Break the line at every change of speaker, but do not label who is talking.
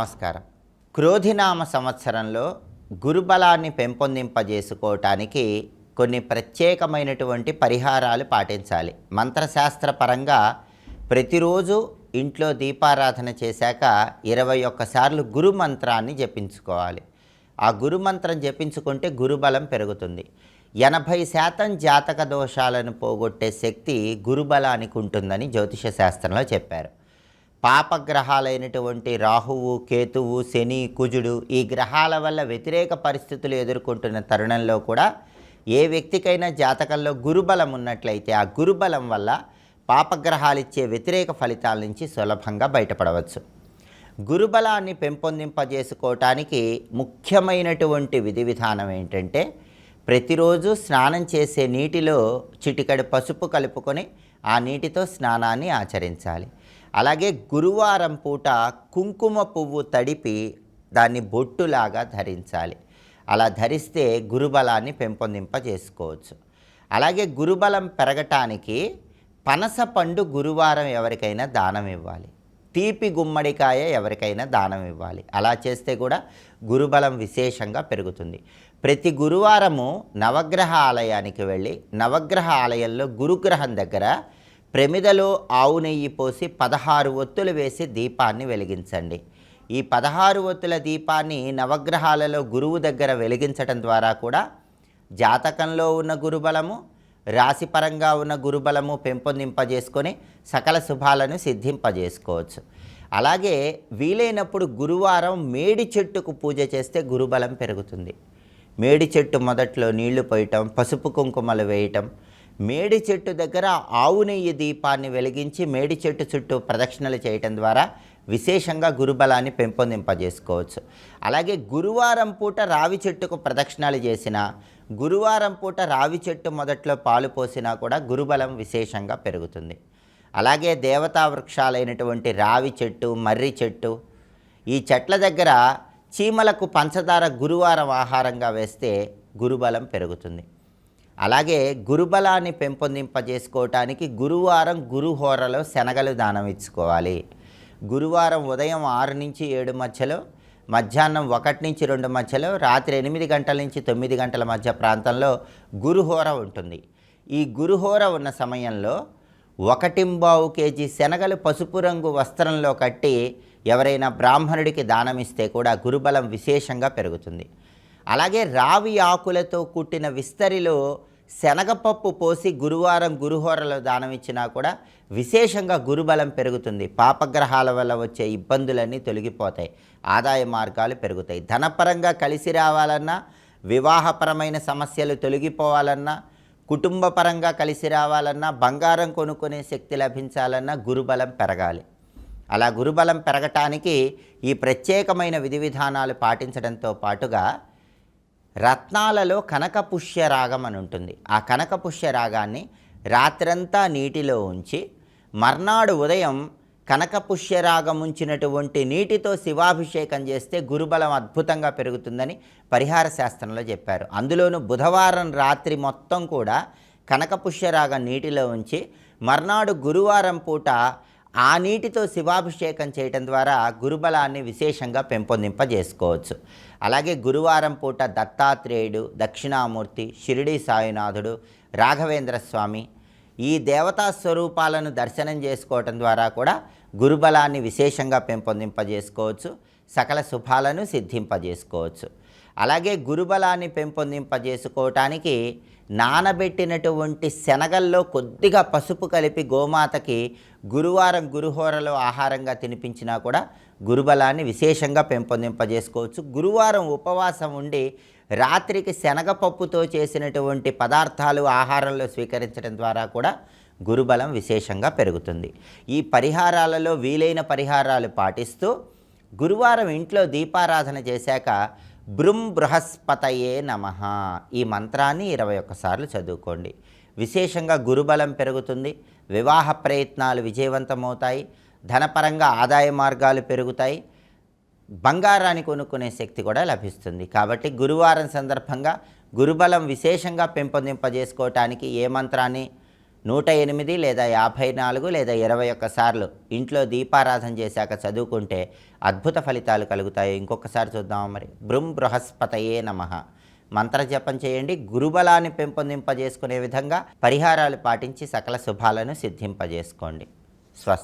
నమస్కారం. క్రోధినామ సంవత్సరంలో గురుబలాన్ని పెంపొందింపజేసుకోవటానికి కొన్ని ప్రత్యేకమైనటువంటి పరిహారాలు పాటించాలి. మంత్రశాస్త్ర పరంగా ప్రతిరోజు ఇంట్లో దీపారాధన చేశాక ఇరవై ఒక్కసార్లు గురు మంత్రాన్ని జపించుకోవాలి. ఆ గురు మంత్రం జపించుకుంటే గురుబలం పెరుగుతుంది. ఎనభై శాతం జాతక దోషాలను పోగొట్టే శక్తి గురుబలానికి ఉంటుందని జ్యోతిష శాస్త్రంలో చెప్పారు. పాపగ్రహాలైనటువంటి రాహువు కేతువు శని కుజుడు ఈ గ్రహాల వల్ల వ్యతిరేక పరిస్థితులు ఎదుర్కొంటున్న తరుణంలో కూడా ఏ వ్యక్తికైనా జాతకంలో గురుబలం ఉన్నట్లయితే ఆ గురుబలం వల్ల పాపగ్రహాలు ఇచ్చే వ్యతిరేక ఫలితాల నుంచి సులభంగా బయటపడవచ్చు. గురుబలాన్ని పెంపొందింపజేసుకోవటానికి ముఖ్యమైనటువంటి విధి విధానం ఏంటంటే ప్రతిరోజు స్నానం చేసే నీటిలో చిటికడి పసుపు కలుపుకొని ఆ నీటితో స్నానాన్ని ఆచరించాలి. అలాగే గురువారం పూట కుంకుమ పువ్వు తడిపి దాన్ని బొట్టులాగా ధరించాలి. అలా ధరిస్తే గురుబలాన్ని పెంపొందింప చేసుకోవచ్చు అలాగే గురుబలం పెరగటానికి పనస పండు గురువారం ఎవరికైనా దానం ఇవ్వాలి. తీపి గుమ్మడికాయ ఎవరికైనా దానం ఇవ్వాలి. అలా చేస్తే కూడా గురుబలం విశేషంగా పెరుగుతుంది. ప్రతి గురువారము నవగ్రహ ఆలయానికి వెళ్ళి నవగ్రహ ఆలయంలో గురుగ్రహం దగ్గర ప్రమిదలో ఆవు నెయ్యి పోసి పదహారు ఒత్తులు వేసి దీపాన్ని వెలిగించండి. ఈ పదహారు ఒత్తుల దీపాన్ని నవగ్రహాలలో గురువు దగ్గర వెలిగించటం ద్వారా కూడా జాతకంలో ఉన్న గురుబలము రాశిపరంగా ఉన్న గురుబలము పెంపొందింపజేసుకొని సకల శుభాలను సిద్ధింపజేసుకోవచ్చు. అలాగే వీలైనప్పుడు గురువారం మేడి చెట్టుకు పూజ చేస్తే గురుబలం పెరుగుతుంది. మేడి చెట్టు మొదట్లో నీళ్ళు పోయటం పసుపు కుంకుమలు వేయటం మేడి చెట్టు దగ్గర ఆవు నెయ్యి దీపాన్ని వెలిగించి మేడి చెట్టు చుట్టూ ప్రదక్షిణలు చేయటం ద్వారా విశేషంగా గురుబలాన్ని పెంపొందింపజేసుకోవచ్చు. అలాగే గురువారం పూట రావి చెట్టుకు ప్రదక్షిణాలు చేసిన గురువారం పూట రావి చెట్టు మొదట్లో పాలు పోసినా కూడా గురుబలం విశేషంగా పెరుగుతుంది. అలాగే దేవతా వృక్షాలైనటువంటి రావి చెట్టు మర్రి చెట్టు ఈ చెట్ల దగ్గర చీమలకు పంచదార గురువారం ఆహారంగా వేస్తే గురుబలం పెరుగుతుంది. అలాగే గురుబలాన్ని పెంపొందింపజేసుకోవటానికి గురువారం గురుహోరలో శనగలు దానం ఇచ్చుకోవాలి. గురువారం ఉదయం ఆరు నుంచి ఏడు మధ్యలో మధ్యాహ్నం ఒకటి నుంచి రెండు మధ్యలో రాత్రి ఎనిమిది గంటల నుంచి తొమ్మిది గంటల మధ్య ప్రాంతంలో గురుహోర ఉంటుంది. ఈ గురుహోర ఉన్న సమయంలో ఒకటింబావు కేజీ శనగలు పసుపు రంగు వస్త్రంలో కట్టి ఎవరైనా బ్రాహ్మణుడికి దానమిస్తే కూడా గురుబలం విశేషంగా పెరుగుతుంది. అలాగే రావి ఆకులతో కుట్టిన విస్తరిలో శనగపప్పు పోసి గురువారం గురుహోరలో దానం ఇచ్చినా కూడా విశేషంగా గురుబలం పెరుగుతుంది. పాపగ్రహాల వల్ల వచ్చే ఇబ్బందులన్నీ తొలగిపోతాయి. ఆదాయ మార్గాలు పెరుగుతాయి. ధనపరంగా కలిసి రావాలన్నా వివాహపరమైన సమస్యలు తొలగిపోవాలన్నా కుటుంబపరంగా కలిసి రావాలన్నా బంగారం కొనుక్కునే శక్తి లభించాలన్నా గురుబలం పెరగాలి. అలా గురుబలం పెరగటానికి ఈ ప్రత్యేకమైన విధి విధానాలు పాటించడంతో పాటుగా రత్నాలలో కనకపుష్య రాగం అని ఉంటుంది. ఆ కనకపుష్య రాగాన్ని రాత్రంతా నీటిలో ఉంచి మర్నాడు ఉదయం కనకపుష్య రాగం ఉంచినటువంటి నీటితో శివాభిషేకం చేస్తే గురుబలం అద్భుతంగా పెరుగుతుందని పరిహార శాస్త్రంలో చెప్పారు. అందులోనూ బుధవారం రాత్రి మొత్తం కూడా కనకపుష్యరాగం నీటిలో ఉంచి మర్నాడు గురువారం పూట ఆ నీటితో శివాభిషేకం చేయటం ద్వారా గురుబలాన్ని విశేషంగా పెంపొందింపజేసుకోవచ్చు. అలాగే గురువారం పూట దత్తాత్రేయుడు దక్షిణామూర్తి షిరిడి సాయినాథుడు రాఘవేంద్ర స్వామి ఈ దేవతా స్వరూపాలను దర్శనం చేసుకోవటం ద్వారా కూడా గురుబలాన్ని విశేషంగా పెంపొందింపజేసుకోవచ్చు. సకల శుభాలను సిద్ధింపజేసుకోవచ్చు. అలాగే గురుబలాన్ని పెంపొందింపజేసుకోవటానికి నానబెట్టినటువంటి శనగల్లో కొద్దిగా పసుపు కలిపి గోమాతకి గురువారం గురుహోరలో ఆహారంగా తినిపించినా కూడా గురుబలాన్ని విశేషంగా పెంపొందింపజేసుకోవచ్చు. గురువారం ఉపవాసం ఉండి రాత్రికి శనగపప్పుతో చేసినటువంటి పదార్థాలు ఆహారంలో స్వీకరించడం ద్వారా కూడా గురుబలం విశేషంగా పెరుగుతుంది. ఈ పరిహారాలలో వీలైన పరిహారాలు పాటిస్తూ గురువారం ఇంట్లో దీపారాధన చేశాక బృం బృహస్పతయే నమ. ఈ మంత్రాన్ని ఇరవై ఒక్కసార్లు చదువుకోండి. విశేషంగా గురుబలం పెరుగుతుంది వివాహ ప్రయత్నాలు విజయవంతమవుతాయి ధనపరంగా ఆదాయ మార్గాలు పెరుగుతాయి బంగారాన్ని కొనుక్కునే శక్తి కూడా లభిస్తుంది. కాబట్టి గురువారం సందర్భంగా గురుబలం విశేషంగా పెంపొందింపజేసుకోవటానికి ఏ మంత్రాన్ని నూట ఎనిమిది లేదా యాభై నాలుగు లేదా ఇరవై ఒక్క సార్లు ఇంట్లో దీపారాధన చేశాక చదువుకుంటే అద్భుత ఫలితాలు కలుగుతాయి. ఇంకొకసారి చూద్దాం మరి? బృం బృహస్పతయే నమ. మంత్రజపం చేయండి. గురుబలాన్ని పెంపొందింపజేసుకునే విధంగా పరిహారాలు పాటించి సకల శుభాలను సిద్ధింపజేసుకోండి. స్వస్తి.